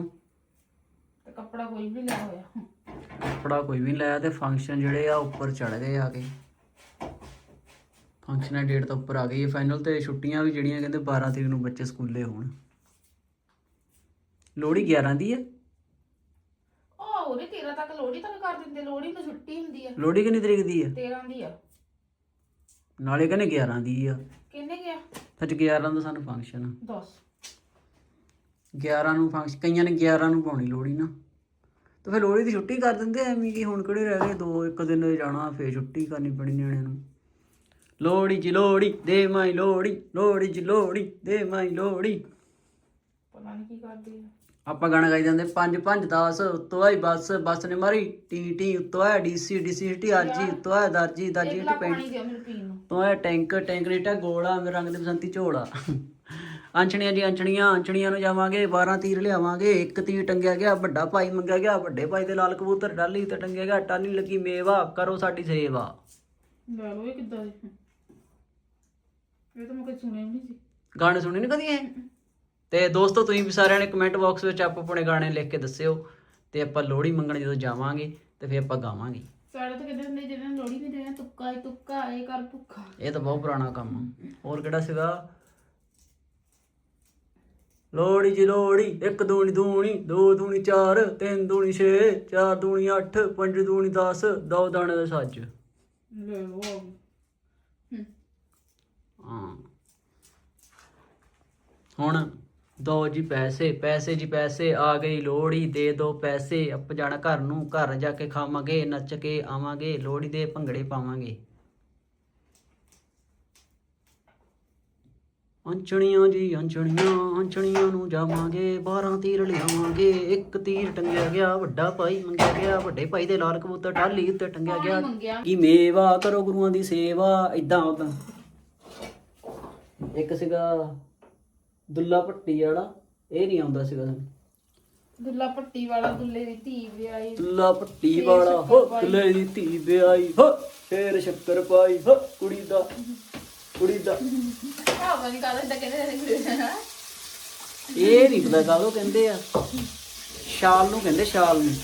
ਤੇ ਕੱਪੜਾ ਕੋਈ ਵੀ ਲਿਆ ਹੋਇਆ ਕੱਪੜਾ ਕੋਈ ਵੀ ਲਾਇਆ ਤੇ ਫੰਕਸ਼ਨ ਜਿਹੜੇ ਆ ਉੱਪਰ ਚੜ ਗਏ ਆ ਕੇ। ਫੰਕਸ਼ਨ ਦੀ ਡੇਟ ਤਾਂ ਉੱਪਰ ਆ ਗਈ ਹੈ ਫਾਈਨਲ ਤੇ ਛੁੱਟੀਆਂ ਵੀ ਜਿਹੜੀਆਂ ਕਹਿੰਦੇ 12 ਤਰੀਕ ਨੂੰ ਬੱਚੇ ਸਕੂਲੇ ਹੋਣ। ਲੋਹੜੀ 11 ਦੀ ਹੈ ਉਹ ਉਹਦੇ 13 ਤੱਕ ਲੋਹੜੀ ਤੱਕ ਕਰ ਦਿੰਦੇ ਲੋਹੜੀ ਨੂੰ ਛੁੱਟੀ ਹੁੰਦੀ ਆ। ਲੋਹੜੀ ਕਿੰਨੀ ਤਰੀਕ ਦੀ ਹੈ 13 ਦੀ ਆ। ਨਾਲੇ ਕਹਿੰਦੇ 11 ਦੀ ਆ। ਕਿੰਨੇ ਗਿਆ? ਸੱਚ 11 ਦਾ ਸਾਨੂੰ ਫੰਕਸ਼ਨ ਆ। 10 11 ਨੂੰ ਫੰਕਸ਼ਨ ਕਈਆਂ ਨੇ 11 ਨੂੰ ਪਾਉਣੀ ਲੋਹੜੀ ਨਾ। ਤੇ ਫਿਰ ਲੋਹੜੀ ਦੀ ਛੁੱਟੀ ਕਰ ਦਿੰਦੇ ਐਵੇਂ ਕਿ ਹੁਣ ਕਿਹੜੇ ਰਹਿ ਗਏ? ਦੋ ਇੱਕ ਦਿਨ ਜਾਣਾ ਫੇਰ ਛੁੱਟੀ ਕਰਨੀ ਪੈਣੀ ਨਿਆਣਿਆਂ ਨੂੰ। ਲੋਹੜੀ ਜੀ ਲੋਹੜੀ ਦੇ ਮਾਈ ਲੋਹੜੀ ਲੋਹੜੀ ਜੀ ਲੋਹੜੀ ਦੇ ਮਾਈ ਲੋਹੜੀ। ਪਤਾ ਨਹੀਂ ਕੀ ਕਰਦੀ ਆ। ਆਪਾਂ ਗਾਣਾ ਗਾਈ ਜਾਂਦੇ 5 5 10 ਉੱਤੋਂ ਆਈ ਬੱਸ ਬੱਸ ਨੇ ਮਾਰੀ ਟੀ ਟੀ ਉੱਤੋਂ ਆਇਆ ਡੀਸੀ ਡੀਸੀ ਟੀ ਆਰਜੀ ਉੱਤੋਂ ਆਇਆ ਦਰਜੀ ਦਰਜੀ ਇੱਕ ਟੀ ਲੱਖ ਪੈਂਟ ਪਾਣੀ ਦਿਓ ਮੈਨੂੰ ਪੀਣ ਨੂੰ। ਤੋਂ ਆਇਆ ਟੈਂਕ ਟੈਂਕ ਰੀਟਾ ਗੋਲਾ ਮੇਰੇ ਰੰਗ ਦੇ ਬਸੰਤੀ ਝੋਲਾ। ਅੰਚਣੀਆਂ ਜੀ ਅੰਚਣੀਆਂ ਅੰਚਣੀਆਂ ਨੂੰ ਜਾਵਾਂਗੇ 12 ਤੀਰ ਲਿਆਵਾਂਗੇ ਇੱਕ ਤੀਰ ਟੰਗਿਆ ਗਿਆ ਵੱਡਾ ਭਾਈ ਮੰਗਿਆ ਗਿਆ ਵੱਡੇ ਭਾਈ ਦੇ ਲਾਲ ਕਬੂਤਰ ਡਾਲੀ ਤੇ ਟੰਗਿਆ ਗਿਆ ਟਾਲੀ ਲੱਗੀ ਮੇਵਾ ਕਰੋ ਸਾਡੀ ਸੇਵਾ। ਲੈ ਲਓ ਇਹ ਕਿੱਦਾਂ ਦੇ ਇਹ ਤਾਂ ਮੈਂ ਕਦੇ ਸੁਣਿਆ ਵੀ ਨਹੀਂ ਸੀ। ਗਾਣੇ ਸੁਣੇ ਨੀ ਕਦੀ ਇਹ? ਤੇ ਦੋਸਤੋ ਤੁਸੀਂ ਵੀ ਸਾਰਿਆਂ ਨੇ ਕਮੈਂਟ ਬਾਕਸ ਵਿੱਚ ਆਪ ਆਪਣੇ ਗਾਣੇ ਲਿਖ ਕੇ ਦੱਸਿਓ ਤੇ ਆਪਾਂ ਲੋਹੜੀ ਮੰਗਣ ਜਦੋਂ ਜਾਵਾਂਗੇ ਤੇ ਫਿਰ ਆਪਾਂ ਗਾਵਾਂਗੇ। ਸਾਡੇ ਤਾਂ ਕਹਿੰਦੇ ਹੁੰਦੇ ਜਿਹਨਾਂ ਲੋੜੀ ਨਹੀਂ ਦੇਣਾ ਤੁੱਕਾ ਹੀ ਤੁੱਕਾ ਇਹ ਕਰ ਭੁੱਖਾ। ਇਹ ਤਾਂ ਬਹੁਤ ਪੁਰਾਣਾ ਕੰਮ ਆ। ਹੋਰ ਕਿਹੜਾ ਸੀਗਾ? ਲੋੜੀ ਜੀ ਲੋੜੀ ਇੱਕ ਦੂਣੀ ਦੂਣੀ ਦੋ ਦੂਣੀ ਚਾਰ ਤਿੰਨ ਦੂਣੀ 6 ਚਾਰ ਦੂਣੀ 8 ਪੰਜ ਦੂਣੀ 10 ਦੋ ਦਾਣੇ ਦਾ ਸੱਜ। ਲੈ ਵਾਹ ਹਾਂ। ਹੁਣ ਦੋ ਜੀ ਪੈਸੇ ਪੈਸੇ ਜੀ ਪੈਸੇ ਆ ਗਈ ਲੋੜੀ ਦੇ ਦੋ ਪੈਸੇ ਅੱਪ ਜਾਣਾ ਘਰ ਨੂੰ ਘਰ ਜਾ ਕੇ ਖਾਵਾਂਗੇ ਨੱਚ ਕੇ ਆਵਾਂਗੇ ਲੋੜੀ ਦੇ ਭੰਗੜੇ ਪਾਵਾਂਗੇ। ਅੰਚਣੀਆਂ ਜੀ ਅੰਚਣੀਆਂ ਅੰਚਣੀਆਂ ਨੂੰ ਜਾਵਾਂਗੇ 12 ਤੀਰ ਲਿਆਵਾਂਗੇ। ਇੱਕ ਤੀਰ ਟੰਗਿਆ ਗਿਆ ਵੱਡਾ ਭਾਈ ਮੰਗਿਆ ਗਿਆ ਵੱਡੇ ਭਾਈ ਦੇ ਲਾਲ ਕਬੂਤਰ ਟਾਲੀ ਉੱਤੇ ਟੰਗਿਆ ਗਿਆ। ਕੀ ਮੇਵਾ ਕਰੋ ਗੁਰੂਆਂ ਦੀ ਸੇਵਾ ਇਦਾਂ ਉਦਾਂ ਇੱਕ ਸੀਗਾ ਦੁੱਲਾ ਭੱਟੀ ਵਾਲਾ ਇਹ ਨਹੀਂ ਆਉਂਦਾ ਸੀਗਾ ਸਾਨੂੰ। ਦੁੱਲਾ ਪੱਟੀ ਵਾਲਾ ਦੁੱਲੇ ਦੀ ਧੀ ਵਿਆਹੀ। ਦੁੱਲਾ ਭੱਟੀ ਵਾਲਾ ਹੋ ਦੁੱਲੇ ਦੀ ਧੀ ਵਿਆਹੀ ਹੋ ਫੇਰ ਸ਼ੱਕਰ ਪਾਈ ਹੋ ਕੁੜੀ ਦਾ ਕੁੜੀ ਦਾ। ਭਾਵਾਂ ਨਹੀਂ ਕਾਹਦਾ ਇਦਾਂ ਕਹਿੰਦੇ ਨੇ ਇਹ ਨਹੀਂ ਪਤਾ ਕਾਹਦੋਂ ਕਹਿੰਦੇ ਆ। ਸ਼ਾਲ ਨੂੰ ਕਹਿੰਦੇ ਸ਼ਾਲ ਨੂੰ।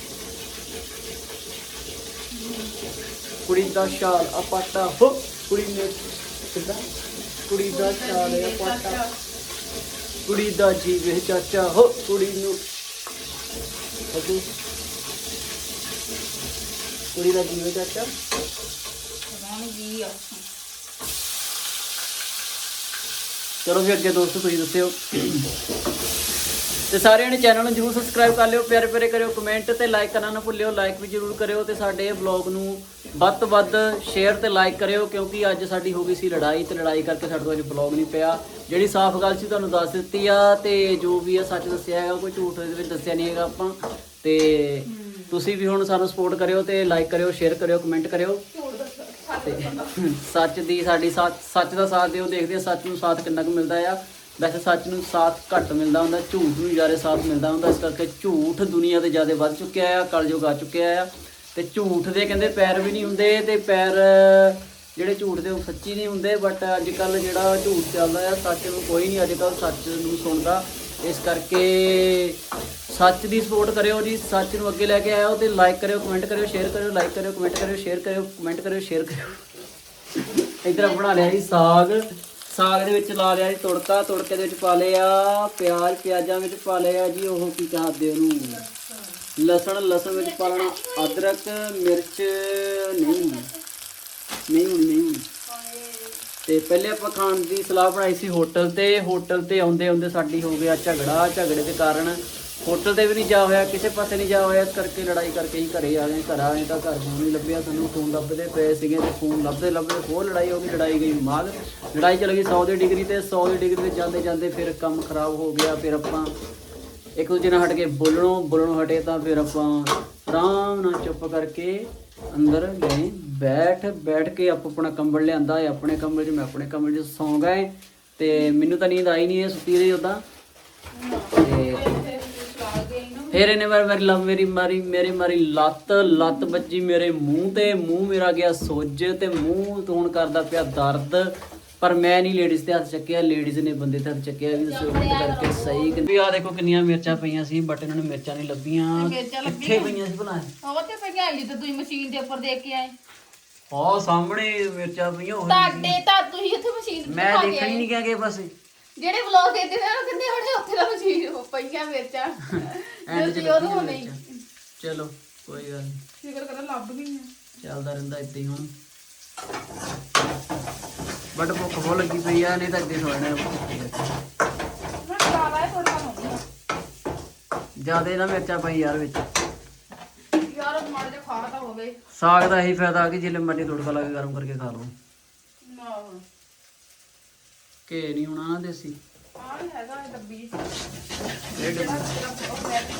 ਕੁੜੀ ਦਾ ਸ਼ਾਲ ਅਪਾਟਾ, ਹੋ, ਕੁੜੀ ਨੇ ਕਿੱਦਾਂ? ਕੁੜੀ ਦਾ ਸ਼ਾਲ ਹੈ ਅਪਾਟਾ। ਕੁੜੀ ਦਾ ਜੀਵੇ ਚਾਚਾ, ਹੋ, ਕੁੜੀ ਨੂੰ। ਅੱਗੇ। ਕੁੜੀ ਦਾ ਜੀਵੇ ਚਾਚਾ। ਰਾਣੀ ਜੀ ਆ। ਚਲੋ ਫਿਰ ਅੱਗੇ ਦੋਸਤੋ ਤੁਸੀਂ ਦੱਸਿਓ। ਤੇ ਸਾਰਿਆਂ ਨੇ ਚੈਨਲ ਨੂੰ ਜਰੂਰ ਸਬਸਕ੍ਰਾਈਬ ਕਰ ਲਿਓ ਪਿਆਰੇ ਪਿਆਰੇ ਕਰਿਓ ਕਮੈਂਟ ਤੇ ਲਾਈਕ ਕਰਨਾ ਨਾ ਭੁੱਲਿਓ ਲਾਈਕ ਵੀ ਜਰੂਰ ਕਰਿਓ ਤੇ ਸਾਡੇ ਬਲੌਗ ਨੂੰ ਵੱਧ ਤੋਂ ਵੱਧ ਸ਼ੇਅਰ ਤੇ ਲਾਈਕ ਕਰਿਓ ਕਿਉਂਕਿ ਅੱਜ ਸਾਡੀ ਹੋ ਗਈ ਸੀ ਲੜਾਈ ਤੇ ਲੜਾਈ ਕਰਕੇ ਸਾਡੇ ਤੋਂ ਅੱਜ ਬਲੌਗ ਨਹੀਂ ਪਿਆ। ਜਿਹੜੀ ਸਾਫ਼ ਗੱਲ ਸੀ ਤੁਹਾਨੂੰ ਦੱਸ ਦਿੱਤੀ ਆ ਤੇ ਜੋ ਵੀ ਆ ਸੱਚ ਦੱਸਿਆ ਹੈਗਾ ਕੋਈ ਝੂਠ ਇਹਦੇ ਵਿੱਚ ਦੱਸਿਆ ਨਹੀਂ ਹੈਗਾ ਆਪਾਂ। ਤੇ ਤੁਸੀਂ ਵੀ ਹੁਣ ਸਾਨੂੰ ਸਪੋਰਟ ਕਰਿਓ ਤੇ ਲਾਈਕ ਕਰਿਓ ਸ਼ੇਅਰ ਕਰਿਓ ਕਮੈਂਟ ਕਰਿਓ। ਤੇ ਸੱਚ ਦੀ ਸਾਡੀ ਸਾਥ ਸੱਚ ਦਾ ਸਾਥ ਦਿਓ, ਦੇਖਦੇ ਆ ਸੱਚ ਨੂੰ ਸਾਥ ਕਿੰਨਾ ਕੁ ਮਿਲਦਾ ਆ। ਵੈਸੇ ਸੱਚ ਨੂੰ ਸਾਥ ਘੱਟ ਮਿਲਦਾ ਹੁੰਦਾ, ਝੂਠ ਨੂੰ ਜ਼ਿਆਦਾ ਸਾਥ ਮਿਲਦਾ ਹੁੰਦਾ। ਇਸ ਕਰਕੇ ਝੂਠ ਦੁਨੀਆ ਤੇ ਜ਼ਿਆਦਾ ਵੱਧ ਚੁੱਕਿਆ ਆ, ਕਲਯੁਗ ਆ ਚੁੱਕਿਆ ਆ। ਤੇ ਝੂਠ ਦੇ ਕਹਿੰਦੇ ਪੈਰ ਵੀ ਨਹੀਂ ਹੁੰਦੇ ਤੇ ਪੈਰ, ਜਿਹੜੇ ਝੂਠ ਦੇ ਉਹ ਸੱਚੀ ਨਹੀਂ ਹੁੰਦੇ। ਬਟ ਅੱਜ ਕੱਲ ਜਿਹੜਾ ਝੂਠ ਚੱਲਦਾ ਆ, ਸੱਚ ਨੂੰ ਕੋਈ ਨਹੀਂ ਅੱਜ ਕੱਲ ਸੱਚ ਨੂੰ ਸੁਣਦਾ। ਇਸ ਕਰਕੇ ਸੱਚ ਦੀ ਸਪੋਰਟ ਕਰਿਓ ਜੀ, ਸੱਚ ਨੂੰ ਅੱਗੇ ਲੈ ਕੇ ਆਇਓ ਤੇ ਲਾਈਕ ਕਰਿਓ ਕਮੈਂਟ ਕਰਿਓ ਸ਼ੇਅਰ ਕਰਿਓ ਲਾਈਕ ਕਰਿਓ ਕਮੈਂਟ ਕਰਿਓ ਸ਼ੇਅਰ ਕਰਿਓ ਕਮੈਂਟ ਕਰਿਓ ਸ਼ੇਅਰ ਕਰਿਓ। ਇਧਰ ਬਣਾ ਲਿਆ ਜੀ ਸਾਗ। ਸਾਗ ਦੇ ਵਿੱਚ ਲਾ ਲਿਆ ਜੀ ਤੁੜਕਾ, ਤੁੜਕੇ ਦੇ ਵਿੱਚ ਪਾ ਲਿਆ, ਪਿਆਜ਼, ਪਿਆਜ਼ਾਂ ਵਿੱਚ ਪਾ ਲਿਆ ਜੀ, ਉਹ ਕੀ ਕਹਦੇ ਉਹਨੂੰ? ਲਸਣ ਲਸਣ ਵਿੱਚ ਪਾ ਲੈਣਾ, ਅਦਰਕ, ਮਿਰਚ ਨਹੀਂ ਨਹੀਂ ਨਹੀਂ। ਤੇ ਪਹਿਲੇ ਆਪਾਂ ਖਾਣ ਦੀ ਸਲਾਹ ਬਣਾਈ ਸੀ ਹੋਟਲ ਤੇ। ਹੋਟਲ ਤੇ ਆਉਂਦੇ ਆਉਂਦੇ ਸਾਡੀ ਹੋ ਗਿਆ ਝਗੜਾ। ਝਗੜੇ ਦੇ ਕਾਰਨ ਹੋਟਲ ਤੇ ਵੀ ਨਹੀਂ ਜਾ ਹੋਇਆ, ਕਿਸੇ ਪਾਸੇ ਨਹੀਂ ਜਾ ਹੋਇਆ। ਇਸ ਕਰਕੇ ਲੜਾਈ ਕਰਕੇ ਹੀ ਘਰੇ ਆ ਗਏ। ਘਰ ਆਏ ਤਾਂ ਘਰ ਫੋਨ ਨਹੀਂ ਲੱਭਿਆ ਸਾਨੂੰ। ਫੋਨ ਲੱਭਦੇ ਪਏ ਸੀਗੇ ਤੇ ਫੋਨ ਲੱਭਦੇ ਲੱਭਦੇ ਹੋਰ ਲੜਾਈ ਹੋ ਗਈ, ਲੜਾਈ ਗਈ ਮਾਗ ਲੜਾਈ ਚੱਲ ਗਈ 100 ਦੀ ਡਿਗਰੀ ਤੇ। 100 ਦੀ ਡਿਗਰੀ ਤੇ ਜਾਂਦੇ ਜਾਂਦੇ ਫਿਰ ਕੰਮ ਖਰਾਬ ਹੋ ਗਿਆ। ਫਿਰ ਆਪਾਂ ਇੱਕ ਦੂਜੇ ਨਾਲ ਹਟ ਕੇ ਬੋਲਣੋਂ ਬੋਲਣੋਂ ਹਟੇ ਤਾਂ ਫਿਰ ਆਪਾਂ ਆਰਾਮ ਨਾਲ ਚੁੱਪ ਕਰਕੇ ਅੰਦਰ ਗਏ, ਬੈਠ ਬੈਠ ਕੇ ਆਪ ਆਪਣਾ ਕੰਬਲ ਲਿਆਂਦਾ, ਇਹ ਆਪਣੇ ਕੰਬਲ 'ਚ, ਮੈਂ ਆਪਣੇ ਕੰਬਲ 'ਚ ਸੌਂ ਗਏ ਤੇ ਮੈਨੂੰ ਤਾਂ ਨੀਂਦ ਆਈ ਨਹੀਂ ਇਹ ਸੁੱਤੀ ਰਹੀ ਉਦਾਂ ਤੇ ਫਿਰ ਇਹਨੇ ਵਾਰ ਮੇਰੀ ਲਵ ਮੇਰੀ ਮਾਰੀ, ਮੇਰੇ ਮਾਰੀ ਲੱਤ ਲੱਤ ਵੱਜੀ ਮੇਰੇ ਮੂੰਹ ਤੇ, ਮੂੰਹ ਮੇਰਾ ਗਿਆ ਸੋਜ ਤੇ ਮੂੰਹ ਤੋਂ ਹੁਣ ਕਰਦਾ ਪਿਆ ਦਰਦ। ਪਰ ਮੈਂ ਨਹੀਂ ਲੇਡੀਜ਼ ਦੇ ਹੱਥ ਚੱਕਿਆ ਲੇਡੀਜ਼ ਨੇ ਬੰਦੇ ਦੇ ਹੱਥ ਚੱਕਿਆ ਵੀ ਦੱਸੋ ਬੰਦ ਕਰਕੇ ਸਹੀ ਕਿ ਵੀ ਆ ਦੇਖੋ ਕਿੰਨੀਆਂ ਮਿਰਚਾਂ ਪਈਆਂ ਸੀ ਬਟ ਇਹਨਾਂ ਨੂੰ ਮਿਰਚਾਂ ਨਹੀਂ ਲੱਭੀਆਂ ਕਿੱਥੇ ਪਈਆਂ ਸੀ ਭਲਾ? ਉਹ ਤੇ ਪਈਆਂ ਆਈ ਤੇ ਤੁਸੀਂ ਮਸ਼ੀਨ ਦੇ ਉੱਪਰ ਦੇਖ ਕੇ ਆਏ। ਆ ਸਾਹਮਣੇ ਮਿਰਚਾਂ ਪਈਆਂ ਹੋਈਆਂ ਤੁਹਾਡੇ ਤਾਂ ਤੁਸੀਂ ਉੱਥੇ ਮਸ਼ੀਨ ਤੇ ਮੈਂ ਦਿਖਾ ਕੇ ਦੇਖਣ ਹੀ ਆਏ। ਨਹੀਂ ਗਿਆ ਕਿ ਬਸ। ਜਿਹੜੇ ਵਲੌਗ ਦੇਖਦੇ ਨੇ ਉਹ ਕਹਿੰਦੇ ਹੁਣੇ ਉੱਥੇ ਦਾ ਮਸ਼ੀਨ ਉਹ ਪਈਆਂ ਮਿਰਚਾਂ। ਐਂਡ ਚ ਤੁਸੀਂ ਉਹ ਲੱਭੀਆਂ ਨਹੀਂ ਮਿਰਚਾਂ। ਚਲੋ ਕੋਈ ਗੱਲ ਨਹੀਂ। ਫਿਕਰ ਕਰ ਲੱਭ ਗਈਆਂ। ਚੱਲਦਾ ਰਹਿੰਦਾ ਏਦਾਂ ਹੀ ਹੁਣ। ਬਟ ਭੁੱਖ ਬਹੁਤ ਲੱਗੀ ਪਈ ਆ ਨਹੀਂ ਤਾਂ ਅੱਗੇ ਥੋੜਾ ਖਾਉਂਦੀ ਜ਼ਿਆਦਾ ਨਾ ਮਿਰਚਾਂ ਪਈ ਯਾਰ ਵਿੱਚ। ਯਾਰ ਮਾੜੇ ਜਿਹਾ ਖਾ ਤਾਂ ਹੋਵੇ ਸਾਗ ਦਾ ਇਹੀ ਫਾਇਦਾ ਕਿ ਜਿਲੇ ਮਰਜ਼ੀ ਤੜਕਾ ਲਾ ਕੇ ਗਰਮ ਕਰਕੇ ਖਾ ਲਓ। ਨਾ ਕਿ ਨਹੀਂ ਹੋਣਾ ਨਾ ਦੇਸੀ। ਆ ਵੀ ਹੈਗਾ ਇਹ ਡੱਬੀ ਇਹ ਡੱਬੀ। ਉਹ ਲੈ ਕੇ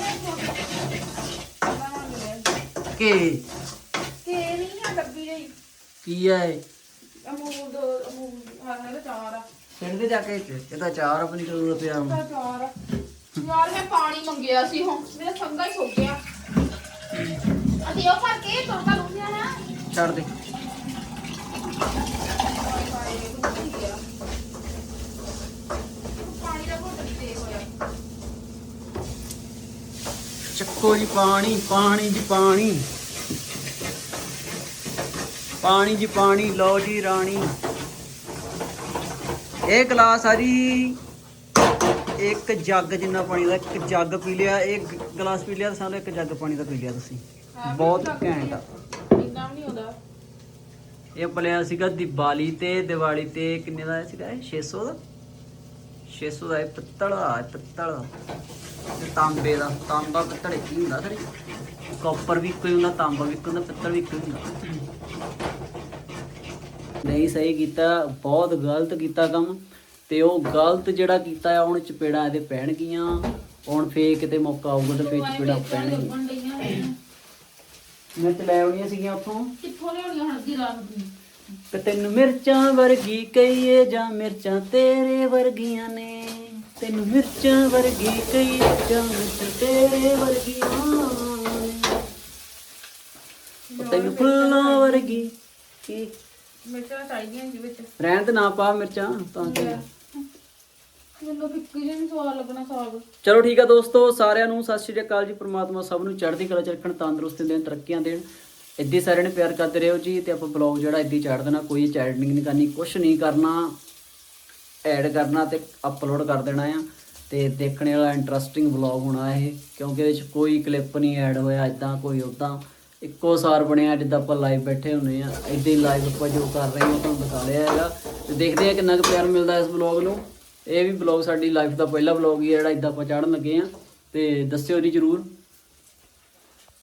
ਕਿ ਕਿ ਨਹੀਂ ਆ ਡੱਬੀ ਜਿਹੀ। ਕੀ ਹੈ? ਅਮੂਲ ਦੋ। ਚਾਰ। ਆ ਸਿਰ ਦੇ ਜਾ ਕੇ ਇਹ ਤਾਂ ਚਾਰ ਆਪਣੀ ਜ਼ਰੂਰਤ ਆ। ਹੁਣ। ਇਹਦਾ ਚਾਰ। ਆ ਯਾਰ ਮੈਂ ਪਾਣੀ ਮੰਗਿਆ ਸੀ ਹੁਣ। ਮੇਰਾ ਸੰਗਾ ਹੀ ਸੁੱਕ ਗਿਆ। ਅਸੀਂ ਉਹ ਭਰ ਕੇ ਤੁਰਕਾ ਲੂੰਗਿਆ ਨਾ। ਛੱਡ ਦੇ। ਪਾਣੀ ਦਾ ਘੁੱਟ ਵੀ ਦੇ ਹੋਇਆ। ਚੱਕੋ ਜੀ ਪਾਣੀ ਪਾਣੀ ਜੀ ਪਾਣੀ। ਪਾਣੀ ਜੀ ਪਾਣੀ ਲਓ ਜੀ ਰਾਣੀ। ਇਹ ਗਲਾਸ ਆ ਜੀ। ਇੱਕ ਜੱਗ ਜਿੰਨਾ ਪਾਣੀ ਦਾ ਇੱਕ ਜੱਗ ਪੀ ਲਿਆ ਇੱਕ ਗਲਾਸ ਪੀ ਲਿਆ ਸਾਨੂੰ ਇੱਕ ਜੱਗ ਪਾਣੀ ਦਾ ਪੀ ਲਿਆ ਤੁਸੀਂ। ਬਹੁਤ ਘੈਂਟ ਆ। ਇੰਨਾ ਨਹੀਂ ਹੁੰਦਾ। ਇਹ ਪਲਿਆ ਸੀਗਾ ਦੀਵਾਲੀ ਤੇ ਦੀਵਾਲੀ ਤੇ ਕਿੰਨੇ ਦਾ ਸੀਗਾ ਇਹ? 600 ਦਾ? 600 ਦਾ ਇਹ ਪਿੱਤਲ ਦਾ ਇਹ ਪਿੱਤਲ ਤੇ ਤਾਂਬੇ ਦਾ ਤਾਂਬਾ ਪਿੱਤਲ ਹੀ ਹੁੰਦਾ ਖਰੇ ਕਾਪਰ ਵੀ ਹੀ ਹੁੰਦਾ ਤਾਂਬਾ ਵੀ ਇੱਕੋ ਹੁੰਦਾ ਪਿੱਤਲ ਵੀ ਹੀ ਹੁੰਦਾ। ਨਹੀਂ ਸਹੀ ਕੀਤਾ ਬਹੁਤ ਗਲਤ ਕੀਤਾ ਕੰਮ। ਤੇ ਉਹ ਗਲਤ ਜਿਹੜਾ ਕੀਤਾ ਆ ਹੁਣ ਚਪੇੜਾਂ ਇਹਦੇ ਪੈਣਗੀਆਂ ਹੁਣ ਫੇਰ ਕਿਤੇ ਮੌਕਾ ਆਊਗਾ ਤੇ ਫੇਰ ਚਪੇੜਾਂ ਪੈਣਗੀਆਂ। ਮਿਰਚ ਲੈ ਆਉਣੀਆਂ ਸੀਗੀਆਂ ਉੱਥੋਂ। ਕਿੱਥੋਂ ਲਿਆਉਣੀਆਂ ਹੁਣ ਅੱਧੀ ਰਾਤ ਨੂੰ? ਕਿ ਤੈਨੂੰ ਮਿਰਚਾਂ ਵਰਗੀ ਕਹੀਏ ਜਾਂ ਮਿਰਚਾਂ ਤੇਰੇ ਵਰਗੀਆਂ ਨੇ। ਤੈਨੂੰ ਮਿਰਚਾਂ ਵਰਗੀ ਕਹੀਏ ਜਾਂ ਮਿਰਚਾਂ ਤੇਰੇ ਵਰਗੀਆਂ ਨੇ। ਉਹ ਤੈਨੂੰ ਫੁੱਲਾਂ ਵਰਗੀ ਕੀ ਮਿਰਚਾਂ ਚਾਹੀਦੀਆਂ ਜੀ ਵਿੱਚ। ਰਹਿਣ ਤੇ ਨਾ ਪਾ ਮਿਰਚਾਂ ਤਾਂ ਕਿ ਮੈਨੂੰ ਫਿੱਕੀ ਜਿਹੀ ਨੀ ਸਵਾਦ ਲੱਗਣਾ ਸਾਗ। ਚਲੋ ਠੀਕ ਆ ਦੋਸਤੋ ਸਾਰਿਆਂ ਨੂੰ ਸਤਿ ਸ਼੍ਰੀ ਅਕਾਲ ਜੀ। ਪ੍ਰਮਾਤਮਾ ਸਭ ਨੂੰ ਚੜ੍ਹਦੀ ਕਲਾ ਚ ਰੱਖਣ ਤੰਦਰੁਸਤੀ ਦੇਣ ਤਰੱਕੀਆਂ ਦੇਣ। ਇੱਦੀ ਸਾਰਿਆਂ ਨੇ ਪਿਆਰ ਕਰਦੇ ਰਹੋ ਜੀ ਤੇ ਆਪਾਂ ਬਲੌਗ ਜਿਹੜਾ ਇੱਦੀ ਚਾੜ ਦੇਣਾ ਕੋਈ ਚੈਟਿੰਗ ਨਹੀਂ ਕਰਨੀ ਕੁਝ ਨਹੀਂ ਕਰਨਾ ਐਡ ਕਰਨਾ ਤੇ ਅਪਲੋਡ ਕਰ ਦੇਣਾ ਆ। ਤੇ ਦੇਖਣੇ ਵਾਲਾ ਇੰਟਰਸਟਿੰਗ ਵਲੌਗ ਹੋਣਾ ਇਹ ਕਿਉਂਕਿ ਇਹਦੇ ਵਿੱਚ ਕੋਈ ਕਲਿੱਪ ਨਹੀਂ ਐਡ ਹੋਇਆ ਇਦਾਂ ਕੋਈ ਉਦਾਂ ਇੱਕੋ ਸਾਰ ਬਣਿਆ ਜਿੱਦਾਂ ਆਪਾਂ ਲਾਈਵ ਬੈਠੇ ਹੁੰਨੇ ਆ। ਇਦਾਂ ਹੀ ਲਾਈਵ ਆਪਾਂ ਜੋ ਕਰ ਰਹੇ ਹਾਂ, ਤੁਹਾਨੂੰ ਦਿਖਾ ਲਿਆ ਹੈਗਾ। ਤੇ ਦੇਖਦੇ ਆ ਕਿੰਨਾ ਕੁ ਪਿਆਰ ਮਿਲਦਾ ਇਸ ਵਲੌਗ ਨੂੰ। ਇਹ ਵੀ ਵਲੌਗ ਸਾਡੀ ਲਾਈਫ ਦਾ ਪਹਿਲਾ ਵਲੌਗ ਹੀ ਹੈ ਜਿਹੜਾ ਇਦਾਂ ਆਪਾਂ ਚਾੜਨ ਲੱਗੇ ਆ ਤੇ ਦੱਸਿਓ ਜੀ ਜਰੂਰ।